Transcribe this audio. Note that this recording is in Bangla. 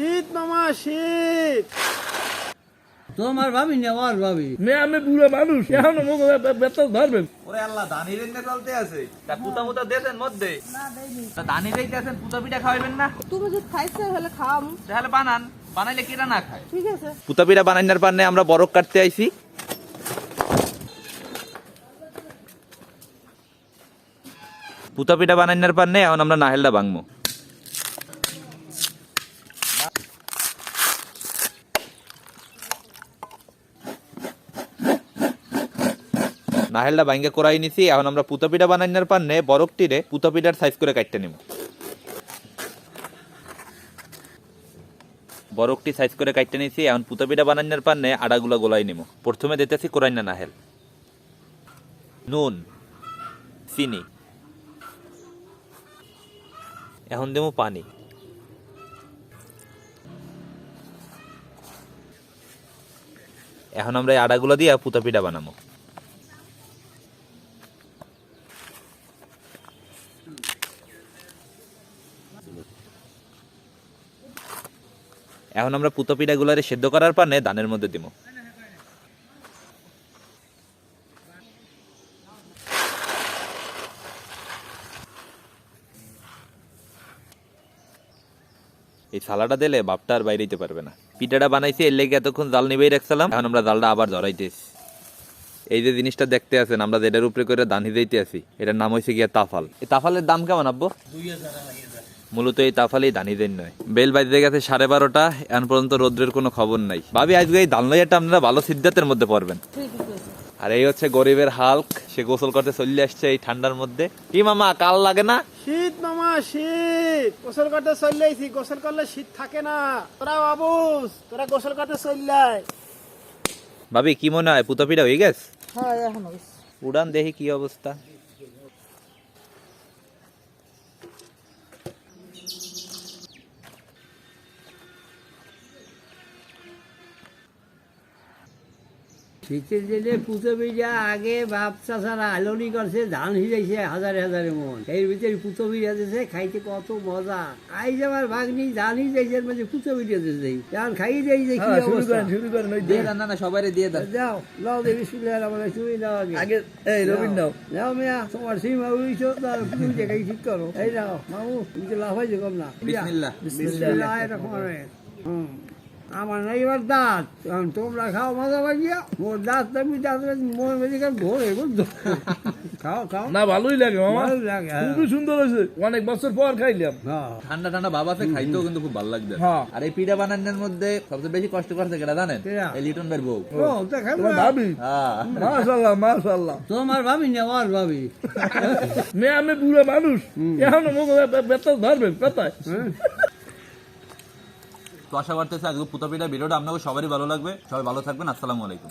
শীত মামা শীত। তোমার ভাবি না আমার ভাবি? মে আমি বুড়ো মানুষ এখন মুখ বেতন ধরবেন। ওরে আল্লাহ দানি রেন্নে চলতে আছে। তা পুতা মুতা দেছেন মধ্যে। তা দানি রেখে আছেন পুতা পিঠা খাওয়াবেন না? তুমি যদি খাইছো তাহলে খাম তাহলে বানান বানাইলে কিরা না খায়? ঠিক আছে। পুতা পিঠা বানাইনার পান্নে আমরা বরফ কাটতে আইছি। পুতা পিঠা বানাইনার পান্নে এখন আমরা নাহেলটা ভাঙবো। নাহেলটা ভাঙ্গে করাই নিছি, এখন আমরা পুতা পিঠা বানাইনার পান্নে বরফ টিরে পুতা পিঠার সাইজ করে কাটতে নিব। বরফটি সাইজ করে কাটতে নিছি, এখন পুতা পিঠা বানানোর পান্নে আড়াগুলা গোলাই নিব। প্রথমে দিতেছি কোরাইনা নাহেল। নুন, চিনি। এখন দেবো পানি। এখন আমরা এই আড়াগুলা দিয়ে পুতা পিঠা বানাবো। এখন আমরা পুতো পিঠাগুলারে সেদ্ধ করার পানে দানের মধ্যে দিব এই থালাটা দিলে বাপটা আর বাইরে পারবে না। পিঠাটা বানাইছি, এর লেগে এতক্ষণ জাল নিবেই রাখছিলাম, এখন আমরা জালটা আবার ধরাইতেছি এই যে জিনিসটা দেখতে আছেন, আমরা যেটার উপরে করে দানি দিতে আছি, এটার নাম হয়েছে গিয়া তাফাল। এই তাফালের দাম কেমন, আব্বু? মূলত এই তাফালেই দানি দেন নয়। বেল বাজতে গেছে সাড়ে বারোটা এখন পর্যন্ত রোদ্রের কোনো খবর নাই। ভাবি আজকে এই দানলাইয়াটা আপনারা ভালো সিদ্ধান্তের মধ্যে পড়বেন। আর এই হচ্ছে গরিবের হাল্ক সে গোসল করতে চলে আসছে এই ঠান্ডার মধ্যে। কি মামা কাল লাগে না? শীত মামা শীত। গোসল করতে চললেইছি গোসল করলে শীত থাকে না। তোরা বাবুস তোরা গোসল করতে চললাই ভাবি কি মনে হয় পুতপিটা হয়ে গেছে? হ্যাঁ এখন উড়ান দেখি কি অবস্থা। শীতের দিনে পুতো বিজা আগে বাপ চাষারা আলোনি করছে ধান হিজাইছে হাজারে হাজারে মন। এর ভিতরে পুতো বিজা দিছে খাইতে কত মজা। আই যাবার ভাগনি ধান হিজাইছে মানে পুতো বিজা দিছে। এখন খাই যে কি হ্যাঁ, শুরু করেন শুরু করেন ওই দিয়ে না না সবাই দিয়ে দেন যাও লাও দেবী সুবিধা আমার তুমি দাও আগে। আগে এই রবীন্দ্র। নাও। যাও মিয়া তোমার সীমা উড়িছ তার তুমি জায়গায় ঠিক করো। এই নাও মামু তুমি লাভ হয়েছে কম না। বিসমিল্লাহ। বিসমিল্লাহ। রহমান হুম। আমার নাই এবার দাঁত। তোমরা খাও মজা বাগিয়া মোর দাঁত তুমি দাঁত মোর মেডিকেল ঘোরে বুঝছ? খাও খাও। না ভালোই লাগে মামা। লাগে, হ্যাঁ। খুবই সুন্দর হয়েছে। অনেক বছর পর খাইলাম। হ্যাঁ। ঠান্ডা ঠান্ডা বাবা আছে খাইতেও কিন্তু খুব ভালো লাগবে। হ্যাঁ। আর এই পিঠা বানানোর মধ্যে সবচেয়ে বেশি কষ্ট করছে কেটা জানেন? এই লিটন ভাইয়ের বউ। ভাবি? হ্যাঁ। মাশাল্লাহ মাশাল্লাহ তোমার ভাবি না ওর ভাবি? মে আমি বুড়ো মানুষ। এখন মুখ বেতন ধরবেন কথায় তো আশা করতেছি আজকে পুতাপিটা ভিডিওটা আপনাকে সবারই ভালো লাগবে। সবাই ভালো থাকবেন, আসসালামু আলাইকুম।